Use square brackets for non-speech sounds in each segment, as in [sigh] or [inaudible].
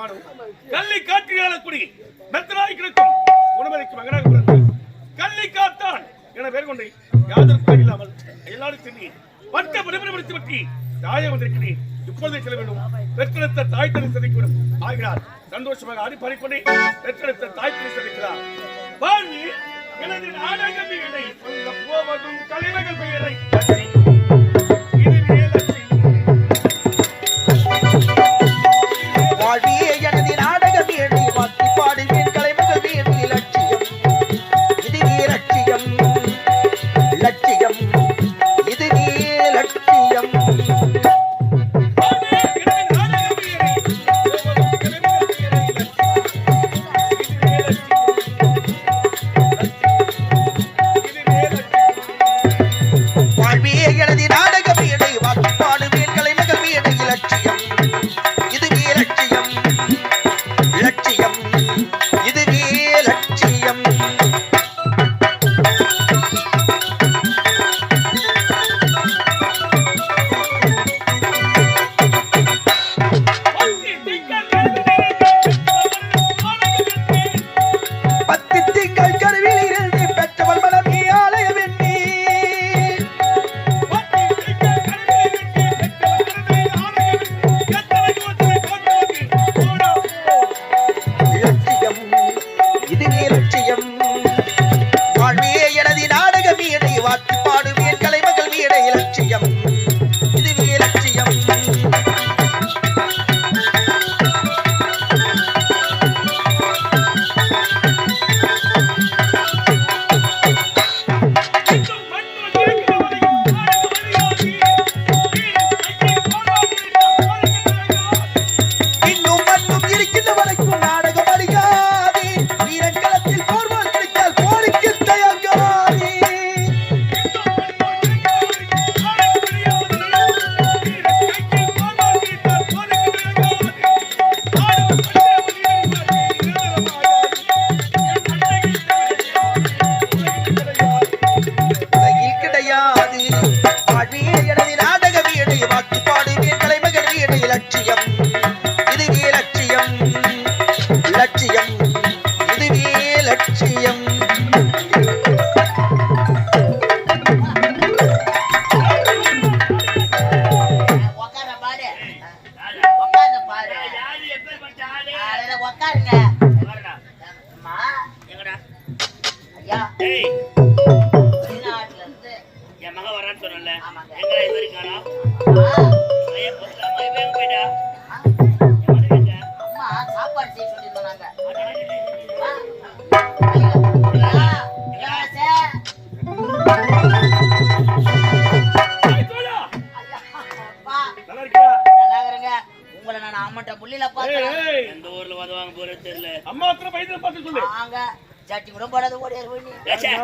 சொல்லி நானும் கல்லை காற்றியால குடி மெத்தனாய் கிடக்கும் உணவரைக்கு மகனாக பிறந்து கல்லை காத்தான் என பேர் கொண்டு யாதற்கு இல்லாமல் எல்லாரும் சொல்லி பட்ட பிரபலப்படுத்தி பற்றி தாயை வந்திருக்கிறேன். இப்போதே செல்ல வேண்டும். பெற்றெடுத்த தாய் தனி சந்திக்கும் ஆகிறார் சந்தோஷமாக ஆடி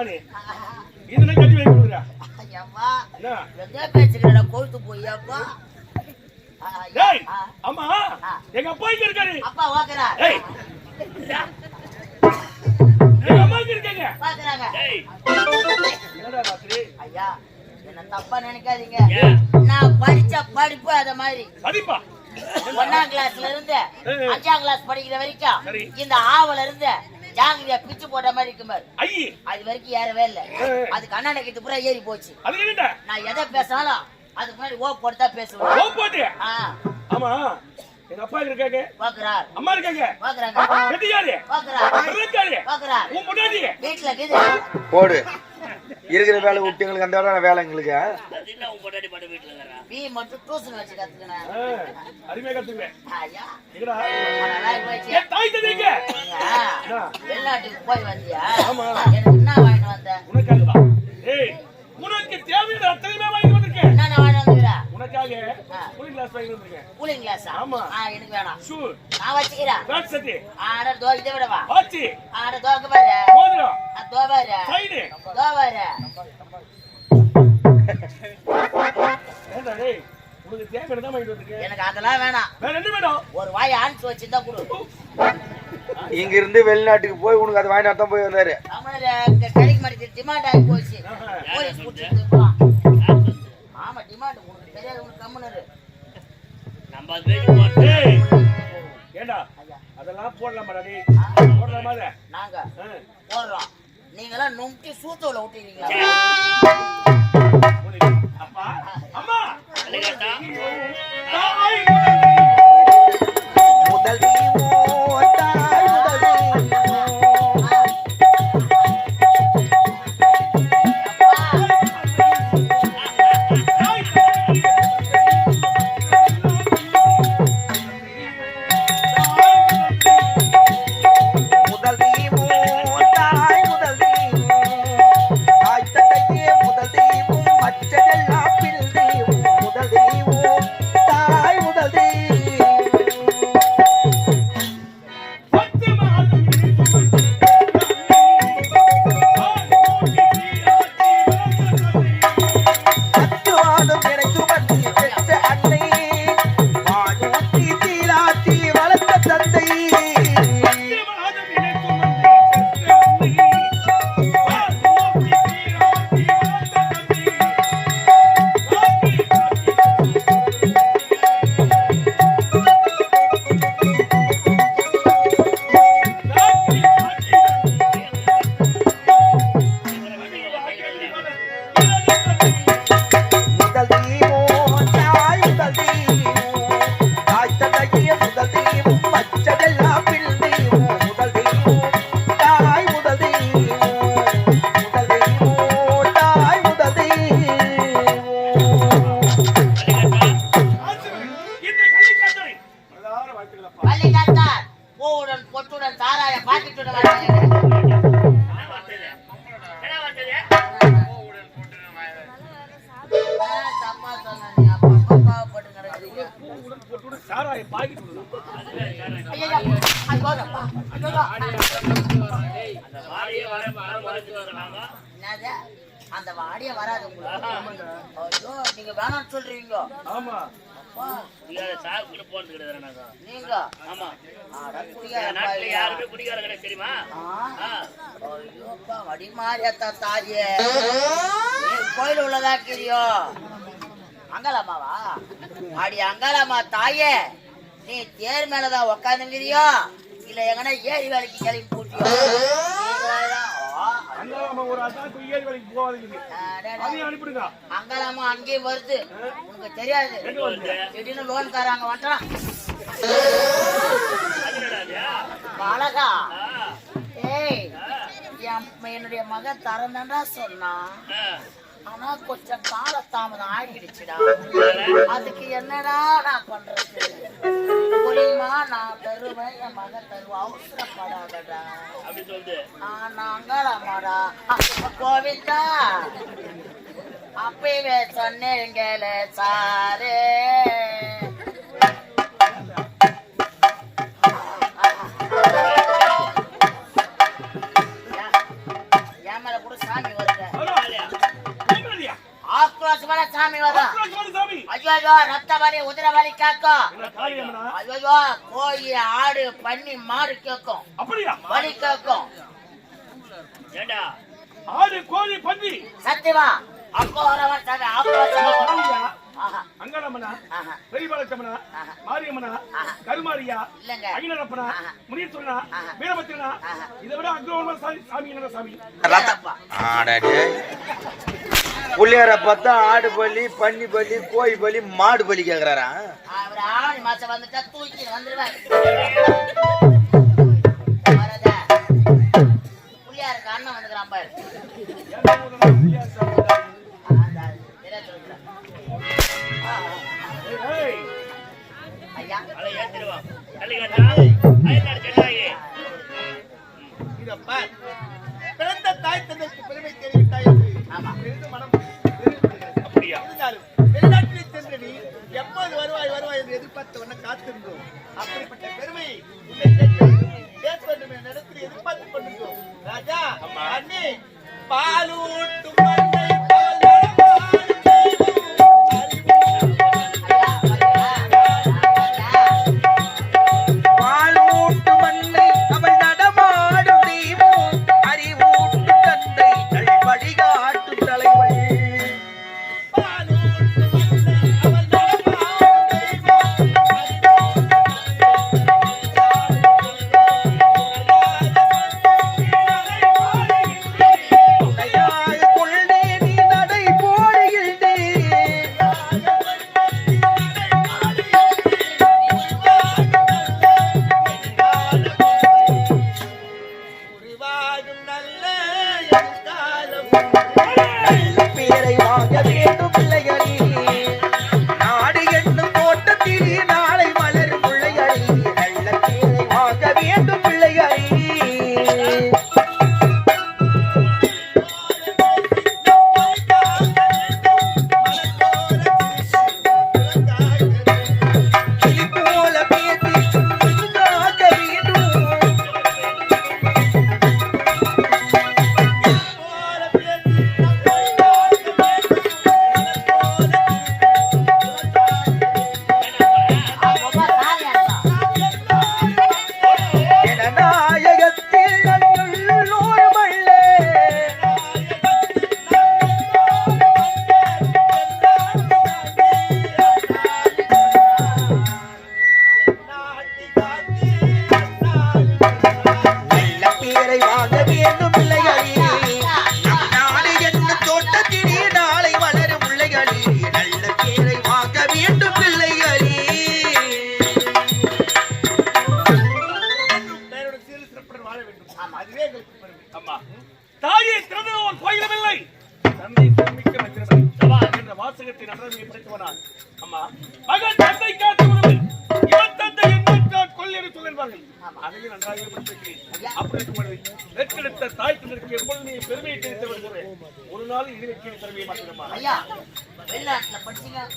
நானு இதுல கட்டி வைக்க எந்த பேச்சுக்கிறடா கொழுத்து போய் அப்பா டேய் அம்மா எங்க அப்பா இங்க இருக்காரு? அப்பா வாக்குறா ஏய். எங்க அம்மா இங்க இருக்காங்க? பாக்குறாங்க டேய், என்னடா ராத்திரி? ஐயா என்ன தப்பா நினைக்காதீங்க? நான் படிச்ச படிப்பு அத மாதிரி. சரிப்பா ஒன்னாம் கிளாஸ்ல இருந்து. அஞ்சாம் கிளாஸ் படிக்கிற வரைக்கும். இந்த ஆவல இருந்து ஜாங்கிரியா பிச்சு போட்ட மாதிரி இருக்கும் பாரு. ஐயி அது வரைக்கும் ஏறவே இல்ல. அது கண்ணாடி கிட்ட பூரா ஏறி போச்சு. நான் எதை பேசினாலும் அதுக்கு முன்னாடி ஓ போட்டு தான் பேசுவேன். ஓ போட்டு? ஆ. ஆமா. எங்க அப்பா இருக்காங்க? பாக்குறார். அம்மா இருக்காங்க? பாக்குறாங்க. கெட்டியாரு பாக்குறார். இருக்காரு பாக்குறார். உன் முன்னாடி வீட்டுல இருக்குது. போடு. இருக்கிற வேலை விட்டு எங்களுக்கு அந்த வேலை வேலை எங்களுக்கு. அது என்ன உன் பொண்டாட்டி பாட்டு வீட்டுல இருக்கிறா பி மட்டும் டியூஷன் வச்சு கத்துக்கினேன் அருமையா கத்துக்குவேன் தாய் தந்தைங்க நீங்க வெளிநாட்டுக்கு போய் வந்தியா? ஆமா. எனக்கு என்ன வாங்கிட்டு வந்த? உனக்காகதான் ஏய் உனக்கு தேவையான அத்தனையுமே வாங்கி வந்திருக்கேன். என்ன வாங்கிட்டு வந்துக்கிறா உனக்காக. கூலிங் கிளாஸ் வாங்கி வந்திருக்கேன். கூலிங் கிளாஸா ஆமா. ஆ எனக்கு வேணாம். ஷூ நான் வச்சுக்கிறேன். பேட் செட்டு ஆட தோ இதை விடவா? வாட்சி ஆட தோக்கு பாரு. மோதிரம். தோ பாரு. சைடு தோ பாரு. ஏண்டா டேய் உனக்கு தேவையானதான் வாங்கிட்டு வந்திருக்கேன். எனக்கு அதெல்லாம் வேணாம். வேற என்ன வேணும்? ஒரு வாய் ஆன்ஸ் வச்சிருந்தா கொடு. இங்க இருந்து வெளிநாட்டுக்கு போய் உனக்கு அது வாங்கிட்டு தான் போய் வந்தாரு. கிடைக்க மாட்டேங்குது டிமாண்ட் ஆகி போச்சு. சரி உனக்கு நம்ம அது அதெல்லாம் போடலாமா டேய். போடலாமா நாங்க போடுறோம். நீங்களாம் நும்டி சூத்தோல விட்டுறீங்களா அப்பா அம்மா. முதல் எனக்கு பொட்டுடன் சாராய பாக்கிட்டுடன் சாராய பாக்கி கொடுக்கலாம் ஐயோ அது போதப்பா அந்த வாடியை வராது ஐயோ நீங்க வேணாம்னு சொல்றீங்க ஆமா. குடிகார சாப்பிட்டு கிடையாது நாங்க நீங்க? ஆமா. நாட்டுல. யாருமே குடிகார கிடையாது தெரியுமா? தாயே. நீ கோயில் உள்ளதாக்கிறியோ அங்காளம்மாவா அடி அங்காளம்மா தாயே? நீ தேர் மேலதான் உக்காந்துங்கிறியோ? இல்ல எங்கன்னா ஏரி வேலைக்கு கிளம்பி போட்டியோ? அங்காளம்மா அங்கேயும் வருது. உனக்கு தெரியாது? திடீர்னு லோன் தராங்க வந்துட்டான்? அழகா ஏய் என் என்னுடைய மகன் தரந்தா சொன்னான். ஆனா கொஞ்சம் கால தாமதம் ஆகிடுச்சுடா. அதுக்கு என்னடா நான் பண்றது? புரியுமா நான் தருவேன் என் மகன் தருவா. அவசரப்படாதடா. அப்படி சொல்லுது நான் அங்காளம்மாடா கோவிந்தா அப்பவே சொன்னீங்கள சாரே. ஆக்ரோஷமான சாமி வரும் சாமி. ஐயோ ரத்த வலி உதிர வலி கேட்கும் ஐயோ கோழி ஆடு பன்னி மாடு கேட்கும். வலி கேட்கும். ஏண்டா? ஆடு கோழி பன்றி சத்தியமா? சாமி. சாமியா ஆஹா, அங்காளம்மனா? ஆஹா, பெரியபாலத்தம்மனா ஆஹா. மாரியம்மனா? ஆஹா. கருமாரியா? ஆஹா. முனீஸ்வரனா? ஆஹா. வீரபத்திரனா? ஆஹா. இதை விட அக்ரவமான சாமி சாமி என்ன சாமி? புள்ளியார பார்த்தா ஆடு பலி பன்னி பலி கோழி பலி மாடு பலி கேக்குறாரா அவர் ஆவணி மாசம் வண்ண காத்திருந்தோம். அப்படிப்பட்ட கேட்டு பேச வேண்டும் எதிர்பார்த்து கொண்டிருந்தோம். ராஜா அண்ணே பாலூர்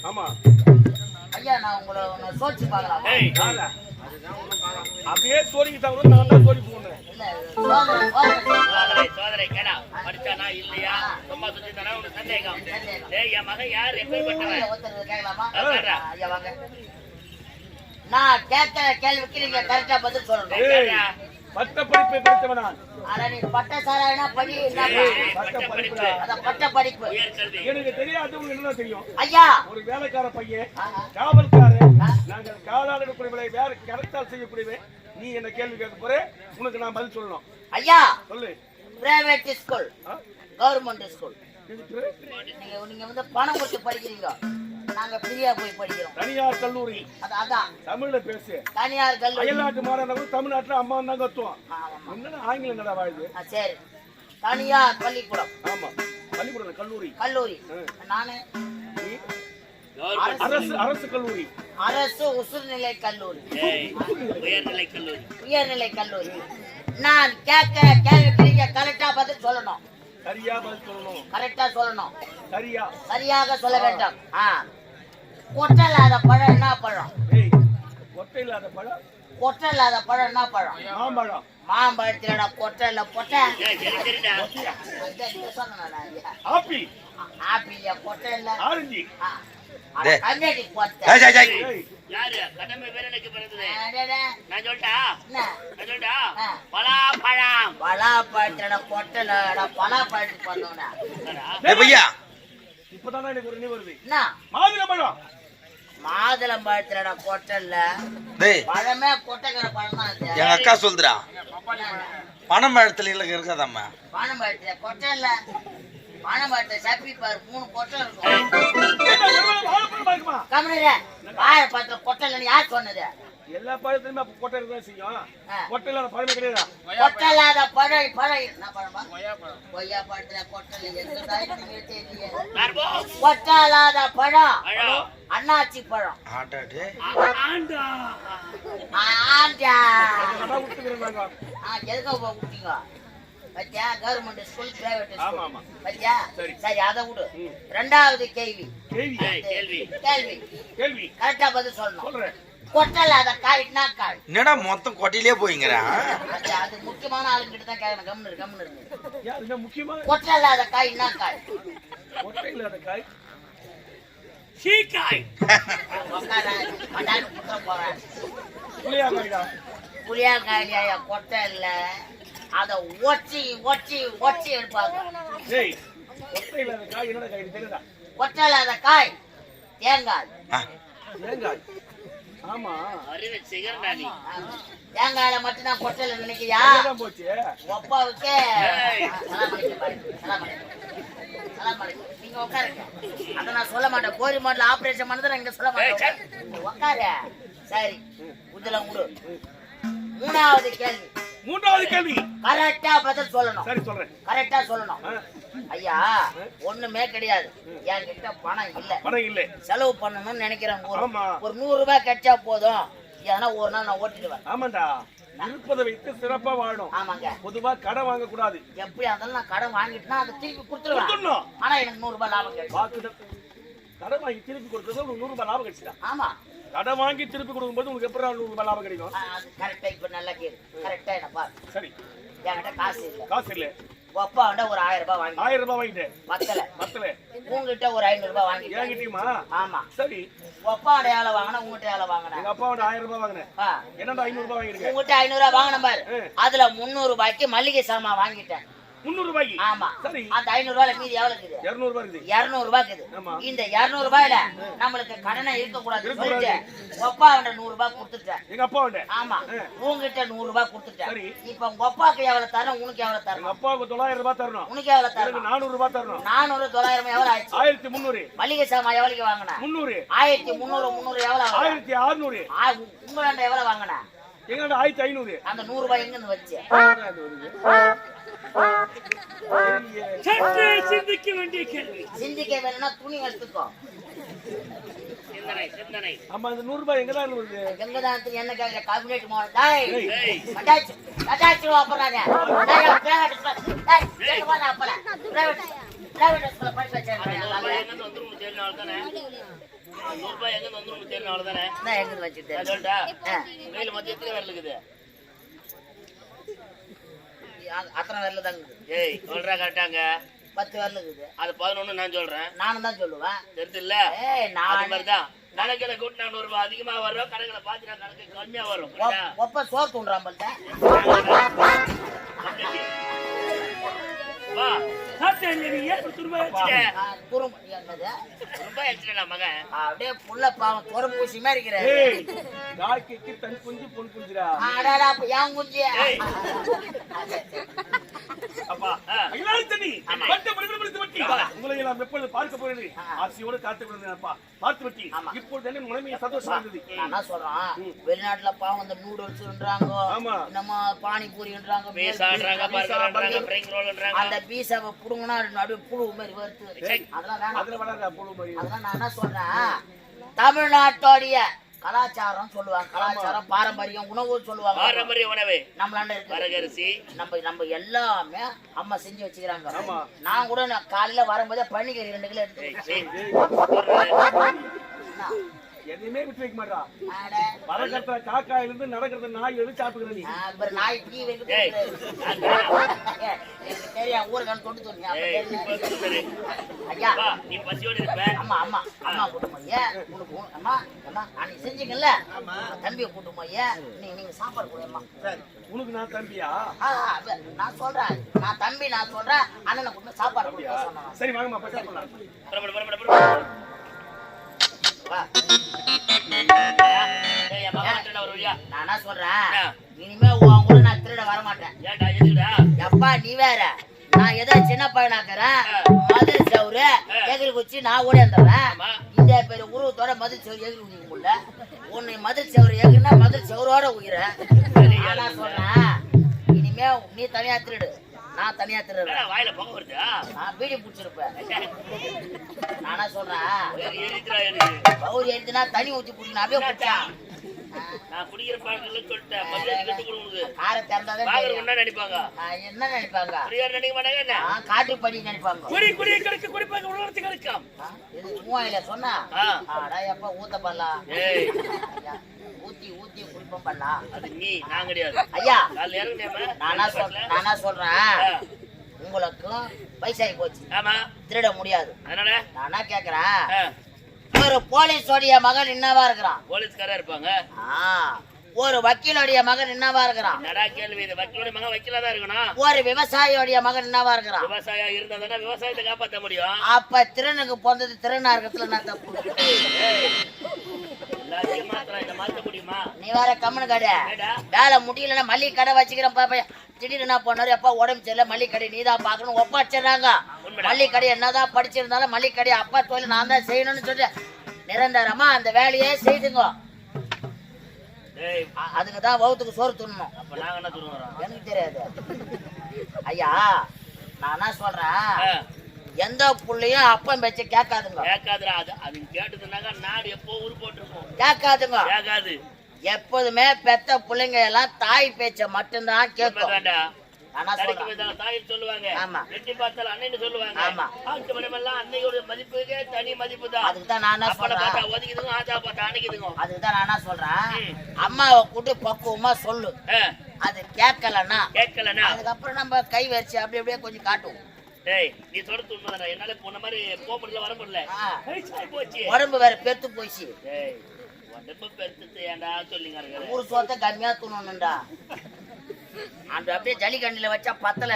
ஆமா. ஐயா நான் உங்களை உன்னை சோதிச்சு பார்க்கலாம்? ஏய் யாரா? அப்படியே சோடிக்கு தவிர நான் தான் சோடி போனேன் இல்ல சோதனை சோதனை. சோதரை சோதரை கேடா. படிச்சானா இல்லையா? சும்மா சுத்தி தானே உனக்கு சந்தேகம். டேய் என் மகன் யார்? எப்பேற்பட்டவன் ஒருத்தர் கேட்கலாமா? ஆ, கேட்றா. ஐயா வாங்க. நான் கேட்கிற கேள்விக்கு நீங்க கரெக்டா பதில் சொல்லணும். ஏய், பட்ட படிப்பை படித்தவனான் ஆனா நீ பட்ட சாராயனா படி பட்ட படிப்பு. எனக்கு தெரியாதவங்க என்ன தெரியும்? ஐயா! ஒரு வேலைக்கார பையன். காவல்காரன். நாங்கள் காலால் எடுக்கக்கூடியவளை வேற கரெக்டால் செய்யக்கூடியவன். நீ என்ன கேள்வி கேட்க போற? உனக்கு நான் பதில் சொல்லணும். ஐயா! சொல்லு. பிரைவேட் ஸ்கூல் ஆ? கவர்மெண்ட் ஸ்கூல் நீங்க நீங்க வந்து பணம் கொடுத்து படிக்கிறீங்க. நாங்க ஃப்ரீயா போய் படிக்கிறோம். தனியார் கல்லூரி. அது அதான். தமிழ்ல பேசு. தனியார் கல்லூரி. அயல்நாட்டு மாணவர்கள் தமிழ்நாட்டுல அம்மா தான் கத்துவோம். என்னடா ஆங்கிலம் என்னடா வாழுது ஆ, சரி. தனியார் பள்ளிக்கூடம். ஆமா. பள்ளிக்கூடம் கல்லூரி. கல்லூரி. நானு அரசு அரசு கல்லூரி. அரசு உசுர்நிலை கல்லூரி. உயர்நிலை கல்லூரி. உயர்நிலை கல்லூரி. நான் கேட்கிற கேள்விக்கு நீங்க கரெக்டா பதில் சொல்லணும். சரியா பதில் சொல்லணும். கரெக்டா சொல்லணும். சரியா. சரியாக சொல்ல வேண்டும். கொட்டை இல்லாத பழம் என்ன பழம்? ஏய் ஒட்டை இல்லாத பழம்? கொட்டை இல்லாத பழம் என்ன பழம்? மாம்பழம். மாம்பழத்திலடா கொட்டை இல்ல கொட்டை. ஏய் சரி சரிடா அதான் நீங்க சொன்னேன்டா ஐயா. ஆப்பி ஆப்பிள் கொட்டை இல்ல ஆரஞ்சு. கொட்டை. யாரு? கடமை வீரனுக்கு பிறந்தது. நான் சொல்லிட்டா? நான் சொல்லிட்டா. பலாப்பழம். பலாப்பழத்திலடா கொட்டை இல்லடா பலாப்பழத்துக்கு பண்ணோம்னா என்னடா? டேய் பையா? இப்பதானே எனக்கு ஒரு வருது. என்ன? மாதுளை பழம் மாதுளம்பழத்திலடா கொட்டை இல்ல டேய். பழமே கொட்டைக்கிற பழம் தான் எங்க அக்கா சொல்லுறா பணம் பழத்துல இல்ல இருக்காதாம்மா. பழம்பழத்துல கொட்டை பழம்பழத்தை சப்பி பாரு மூணு கொட்டை இருக்கும். கமனில வாழைப்பழத்துல கொட்டை இல்லைன்னு யார் சொன்னது? எல்லா பழத்துலயுமே கொட்டை இருக்கதான் செய்யும். கொட்டை இல்லாத பழமே கிடையாதா? கொட்டை இல்லாத பழம் பழம் என்ன பழமா? கொய்யா பழத்துல கொட்டை கொட்டை இல்லாத பழம். அண்ணாச்சி பழம். ஆட்டாடு ஆண்டா. எதுக்கு விட்டீங்க பத்தியா? கவர்மெண்ட் ஸ்கூல் பிரைவேட் ஆமா, ஸ்கூல் ஆமா. பத்தியா? சரி. அதை விடு. ரெண்டாவது கேள்வி. கேள்வி. கேள்வி. கேள்வி. கேள்வி. கரெக்டா பதில் சொல்லணும். சொல்றேன். கொட்டை இல்லாத காய் என்ன காய். என்னடா மொத்தம் கொட்டையிலே போயிங்கிறா அது அது முக்கியமான ஆளுங்கிட்ட தான் கேட்கணும் கம்னு கம்னு இருக்கு யார் என்ன முக்கியமா? கொட்டை இல்லாத காய் என்ன காய். கொட்டை காய். சீக்காய் புளியா காய்டா புளியா காய் கொட்டை இல்ல. அத ஒச்சி ஒச்சி ஒச்சி எடுப்பாங்க. இல்லாத காய் தேங்காய். தேங்காய். ஆமா. அறிவு தேங்காயில நினைக்கிறியா? தான் ஒப்பாவுக்கு. அலைக்கும். சலாம் அலைக்கும். நீங்க உட்காருங்க அத நான் சொல்ல மாட்டேன். கோரி மாடல ஆபரேஷன் பண்ணதை நான் இங்க சொல்ல மாட்டேன். உட்காரு சரி. மூணாவது கேள்வி. மூன்றாவது கேள்வி. கரெக்டா பதில் சொல்லணும். சரி சொல்றேன். கரெக்டா சொல்லணும். ஐயா ஒண்ணுமே கிடையாது. என்கிட்ட பணம் இல்ல. பணம் இல்லை. செலவு பண்ணணும்னு நினைக்கிறேன் ஒரு நூறு ரூபாய் கிடைச்சா போதும். ஏன்னா ஒரு நாள் நான் ஓட்டிடுவேன். ஆமாண்டா. இருப்பதை வைத்து சிறப்பா வாழணும். ஆமாங்க. பொதுவா கடன் வாங்க கூடாது எப்படி அதெல்லாம் நான் கடன் வாங்கிட்டுனா அதை திருப்பி கொடுத்துருவேன். ஆனா எனக்கு நூறு ரூபாய் லாபம் கிடைக்கும் கடன் வாங்கி திருப்பி கொடுத்தது நூறு ரூபாய் லாபம் கிடைச்சிட்டா ஆமா. கடன் வாங்கி திருப்பி கொடுக்கும்போது உனக்கு எப்படி லாபம் கிடைக்கும்? கரெக்டா இப்ப நல்லா கேடு கரெக்டா என்ன பாரு. சரி. என்கிட்ட காசு இல்ல. காசு இல்ல. அப்பா கிட்ட ஒரு ஆயிரம் ரூபாய் வாங்கி ஆயிரம் ரூபாய் வாங்கிட்டேன். பத்தல பத்தல உங்ககிட்ட ஒரு ஐநூறு ரூபாய் வாங்கிட்டேன். ஏங்கிட்டியுமா ஆமா. சரி. அப்பா எவ்வளவு வாங்கினா உங்ககிட்ட எங்க அப்பா ஆயிரம் ரூபாய் வாங்கினேன். என்னடா ஐநூறு ரூபாய் வாங்கிருக்கேன் உங்ககிட்ட ஐநூறு ரூபாய் வாங்கின பாரு. அதுல முந்நூறு ரூபாய்க்கு மல்லிகை சாமான் வாங்கிட்டேன். முந்நூறு ரூபாய்க்கு ஆமா. சரி. அந்த ஐநூறு ரூபாய்ல மீதி எவ்வளவு இருக்குது? இருநூறு ரூபாய் இருக்குது. இருநூறு ரூபாய் இருக்குது. இந்த இருநூறு ரூபாயில நம்மளுக்கு கடனை இருக்க. சொல்லிட்டு அப்பா அவன் நூறு ரூபாய் கொடுத்துட்டேன். எங்க அப்பா வந்து ஆமா. உங்ககிட்ட நூறு ரூபாய் கொடுத்துட்டேன். சரி. இப்ப உங்க அப்பாவுக்கு எவ்வளவு தரணும்? உனக்கு எவ்வளவு எங்க தரணும் அப்பாவுக்கு தொள்ளாயிரம் ரூபாய் தரணும். உனக்கு எவ்வளவு தரணும்? நானூறு ரூபாய் தரணும். நானூறு தொள்ளாயிரம் எவ்வளவு ஆயிடுச்சு ஆயிரத்தி முந்நூறு. மளிகை சாமான் எவ்வளவுக்கு வாங்கின? முந்நூறு. ஆயிரத்தி முந்நூறு முந்நூறு எவ்வளவு? ஆயிரத்தி அறுநூறு. உங்களாண்ட எவ்வளவு வாங்கின? எங்கள்ட்ட ஆயிரத்தி ஐநூறு. அந்த நூறு ரூபாய் எங்க இருந்து வச்சு சற்றே சிந்திக்க வேண்டிய கேள்வி. சிந்திக்க வேணும்னா துணி எடுத்துக்கோ. ஆமா இந்த நூறு ரூபாய் எங்கதான் எங்கதான் என்ன டேய் டேய். பிரைவேட் டேய் எங்க போற அப்பல பிரைவேட் பிரைவேட் ஸ்கூல்ல படிச்சு எங்க வந்துரும் தெரிஞ்ச தானே? நூறு ரூபாய் எங்க வந்துரும் தானே? நான் எங்க வச்சிட்டேன் சொல்லிட்டா விரல் இருக்குது? அத்தனை வரல தாங்க ஏய் சொல்றா கரெக்டாங்க பத்து வரல இருக்குது. அது பதினொன்னு நான் சொல்றேன். நானும் தான் சொல்லுவேன். தெரிஞ்சு இல்ல ஏய் நான் மாதிரிதான். கணக்கில கூட்டு நான் ரூபாய் அதிகமா வரும் கணக்கில நான் கணக்கு கம்மியா வரும்? ஒப்ப சோறு தூண்டுறான் பல்ல. வா. அப்படியே புள்ள பாவம் துரம் பூசி மாதிரி இருக்கிறாரு தனி குஞ்சு பொன் குஞ்சுடா அப்ப ஏன் குஞ்சு பார்க்க போறது ஆசையோடு காத்து விடுறேன்ப்பா பார்த்து வட்டி. இப்பொழுது என்ன முழுமையை சந்தோஷம் இருந்தது நான் என்ன சொல்றேன் வெளிநாட்டுல பாவம் இந்த நூடுல்ஸ்ன்றாங்க. நம்ம பானிபூரின்றாங்க அந்த பீஸாவை புடுங்கினா நடுவு புழு மாதிரி வருது அதெல்லாம் வேணாம். அதெல்லாம் நான் என்ன சொல்றேன்? தமிழ்நாட்டோடைய கலாச்சாரம் சொல்லுவாங்க. கலாச்சாரம் பாரம்பரியம் உணவு சொல்லுவாங்க. பாரம்பரிய உணவு. நம்மளாண்ட வரகரிசி. நம்ம நம்ம எல்லாமே அம்மா செஞ்சு வச்சுக்கிறாங்க. நான் கூட நான் காலையில வரும்போதே பன்னிக்கறி ரெண்டு கிலோ எடுத்து எதையுமே விட்டு வைக்க மாட்டா. அட, வளர்க்கறதுல காக்காயில இருந்து நடக்கிறது நாய் எழுதி சாப்பிடுற நீ. பசியோட இருப்ப அம்மா அம்மா அம்மா கூட்டு போய் கொடுக்கும் அம்மா அம்மா அன்னைக்கு செஞ்சீங்கல்ல தம்பியை கூட்டு போய் நீங்க நீங்க சாப்பாடு சரி உனக்கு நான் தம்பியா? நான் சொல்றேன். நான் தம்பி நான் சொல்றேன். அண்ணனை கூட்டு சாப்பாடு கொடுக்க சரி வாங்கம்மா பச்சை பண்ணலாம் நான் சொல்றேன். இனிமே உன் கூட நான் திருட வர மாட்டேன்? எப்பா நீ வேற? நான் ஏதோ சின்ன பையனாக்குறேன். மதில் சவுரு எகிரி குச்சி நான் ஓடி வந்துடுறேன். இந்த பெரிய உருவத்தோட மதில் சவுறு எகிரி முடியல உன்னை மதில் சவுறு எகிரினா மதில் சவுரோட உயிரை. நான் சொல்றேன்? இனிமே நீ தனியா திருடு. நான் தனியா திருடுறேன். வாயில புகை வருதா? நான் பீடி பிடிச்சிருப்பேன். [laughs] நானா சொல்றேன். கௌரி எடுத்துனா தண்ணி ஊத்தி குடிக்கணும். அப்படியே குடிச்சா நான் குடிக்கிற இல்லைன்னு சொல்லிட்டேன். மரியாதை கெட்டு போடு உனக்கு. காரை திறந்தாதான் தெரியும். என்ன நினைப்பாங்க? என்ன நினைப்பாங்க குடியார நினைக்க மாட்டாங்க என்ன? காட்டுப்படி நினைப்பாங்க குடி, குடி, கிடக்கு, குடிப்பாங்க, கிடைக்கும். இது மூவாயில சொன்னா எப்ப ஊத்த பண்ணலாம் ஊத்தி ஊத்தி குடிப்போம் பண்ணலாம் அது நீ, நான் கிடையாது. ஐயா? நானா சொல் நானா சொல்றேன். உங்களுக்கும் வயசாகி போச்சு ஆமா, திருட முடியாது அதனால நானா கேக்குறேன் ஒரு போலீஸோடைய மகன் என்னவா இருக்கிறான்? போலீஸ்காரா இருப்பாங்க. ஒரு வக்கீலுடைய மகன் என்னவா இருக்கிறான்? நடா கேள்வி இது? வக்கீலோட மகன் வக்கீலா தான் இருக்கணும். ஒரு விவசாயியோடைய மகன் என்னவா இருக்கிறான்? விவசாயம் இருந்தா தானே விவசாயத்தை காப்பாத்த முடியும். அப்ப திருநனுக்கு பிறந்தது திருநா இருக்கிறதுல நான் தப்பு எல்லாத்தையும் மாத்திரம் இதை மாத்த முடியுமா நீ வேற கம்மனு கடை. வேலை முடியலன்னா மல்லிகை கடை வச்சுக்கிறேன் பாப்பா. திடீர்னு என்ன பண்ணாரு? அப்பா உடம்பு சரியில்லை மல்லிகை கடை நீ தான் பார்க்கணும். ஒப்பாச்சிடுறாங்க. மல்லிகை கடை என்னதான் படிச்சிருந்தாலும் மல்லிகை கடை அப்பா தொழில் நான் தான் செய்யணும்னு சொல்லி நிரந்தரமா அந்த வேலையே செய்துங்க. அதுக்கு தான் வகுத்துக்கு சோறு துண்ணணும் எனக்கு தெரியாது. ஐயா நான் என்ன சொல்றேன்? எந்த புள்ளையும் அப்பன் பேச்ச கேட்காதுங்க. கேட்காதுடா அது அது கேட்டதுனாக்கா நாடு எப்போ ஊரு போட்டிருக்கோம்? கேட்காதுங்க. கேட்காது. எப்போதுமே பெத்த பிள்ளைங்க எல்லாம் தாய் பேச்ச மட்டும்தான் கேட்கும். அம்மாவை கூட்டு பக்குவமா சொல்லு. அது கேட்கலன்னா அதுக்கப்புறம் நம்ம கை வச்சு அப்படி அப்படியே கொஞ்சம் காட்டுவோம். டேய் நீ சொல்றது உண்மைதானே? என்னால போன மாதிரி போக முடியல வர முடியல. வயசாகி போச்சு. உடம்பு வேற பெருத்து போயிடுச்சு டேய் உடம்பு பெருத்துட்டு ஏன்டா சொல்லிங்க ஊர் சோத்த கம்மியா தூணணும்டா. அந்த அப்படியே ஜல்லிக்கண்டில வச்சா பத்தல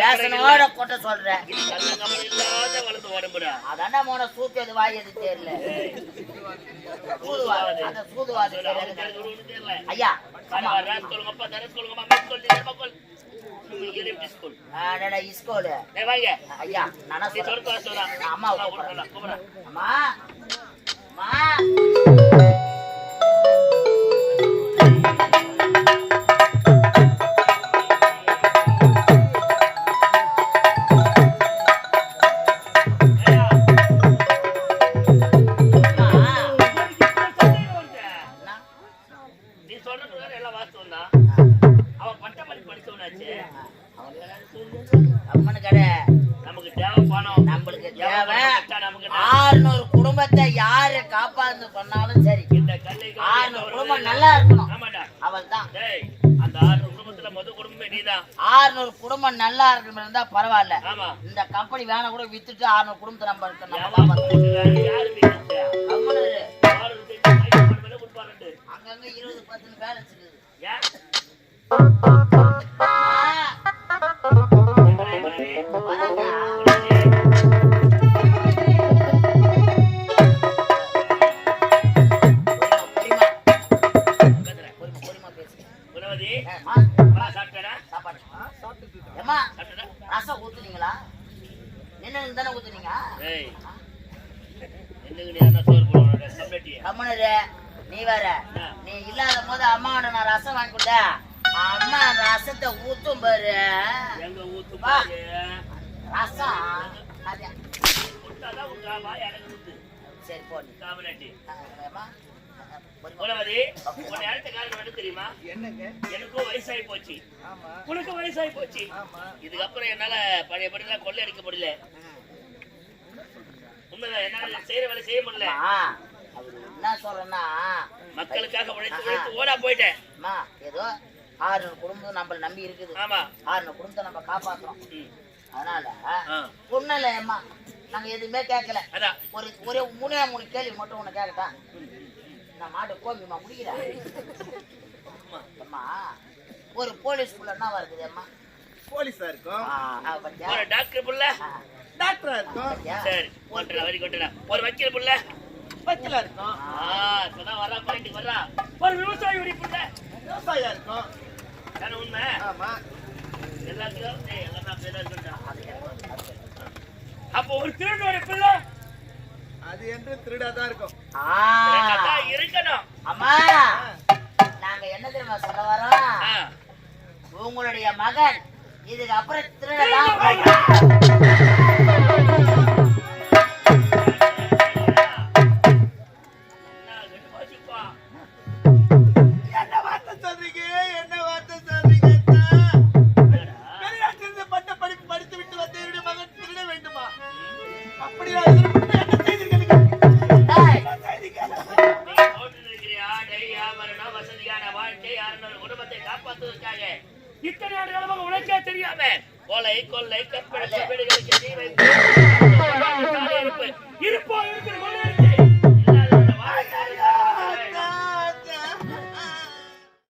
பேசனோட கொட்ட சொல்றேன் இல்லாத வளர்ந்து உடம்புடா. அதாண்டா மோன சூத்து எது வாய் எது தெரியல. சூதுவாது அந்த சூதுவாது ஐயா ஆனா, ராஸ் சொல்லுங்க, அப்பா, தரஸ் சொல்லுங்க, அம்மா, மிஸ் சொல்லி, இஸ்கோலு. ஐயா நானா. அம்மாவை அம்மா. அம்மா அம்மா நல்லா இருக்கணும் இருந்தா பரவாயில்ல. இந்த கம்பெனி வேணா கூட வித்துட்டு ஆறுநூறு குடும்பத்தை நம்ம. அங்கங்க இருபது பத்துன்னு பேலன்ஸ் இருக்குது. உனக்கு வயசாகி போச்சு. இதுக்கப்புறம் என்னால பழையபடிலாம் கொள்ளை அடிக்க முடியல. உண்மைதான் என்னால செய்யற வேலை செய்ய முடியல. அவரு என்ன சொல்றேன்னா மக்களுக்காக உழைத்து உழைத்து ஓடா போயிட்டேன். ஏதோ ஆறு குடும்பம் நம்மள நம்பி இருக்குது. ஆமா. ஆறு குடும்பத்தை நம்ம காப்பாத்துறோம். அதனால ஆ. பொண்ணுல அம்மா நாங்க எதுவுமே கேட்கல ஒரு ஒரே மூணே மூணு கேள்வி மட்டும் உன்னை கேட்கட்டா நான் மாட்டு கோமியம்மா முடிக்கிறேன் அம்மா ஒரு போலீஸ் புள்ள என்ன வருது அம்மா. போலீஸா இருக்கும்? ஒரு டாக்டர் புள்ள. டாக்டரா இருக்கும்? சரி கொண்டுடா வரி கொண்டுடா ஒரு வக்கீல் புள்ள. வக்கீலா இருக்கும்? ஆ. இப்பதான் வரா பாயிண்ட் வரா ஒரு விவசாயி வரி புள்ள. விவசாயியா இருக்கும்? தானே உண்மை? ஆமா. எல்லாத்துக்கும்? எல்லாம் பேரா. அப்போ ஒரு திருடோட பிள்ளை? அது என்று திருடாதான் இருக்கும். இருக்கணும். அம்மா நாங்க என்ன தெரியுமா சொல்ல வரோம்? ஆ. உங்களுடைய மகன். இதுக்கு அப்புறம் திருடலாம்.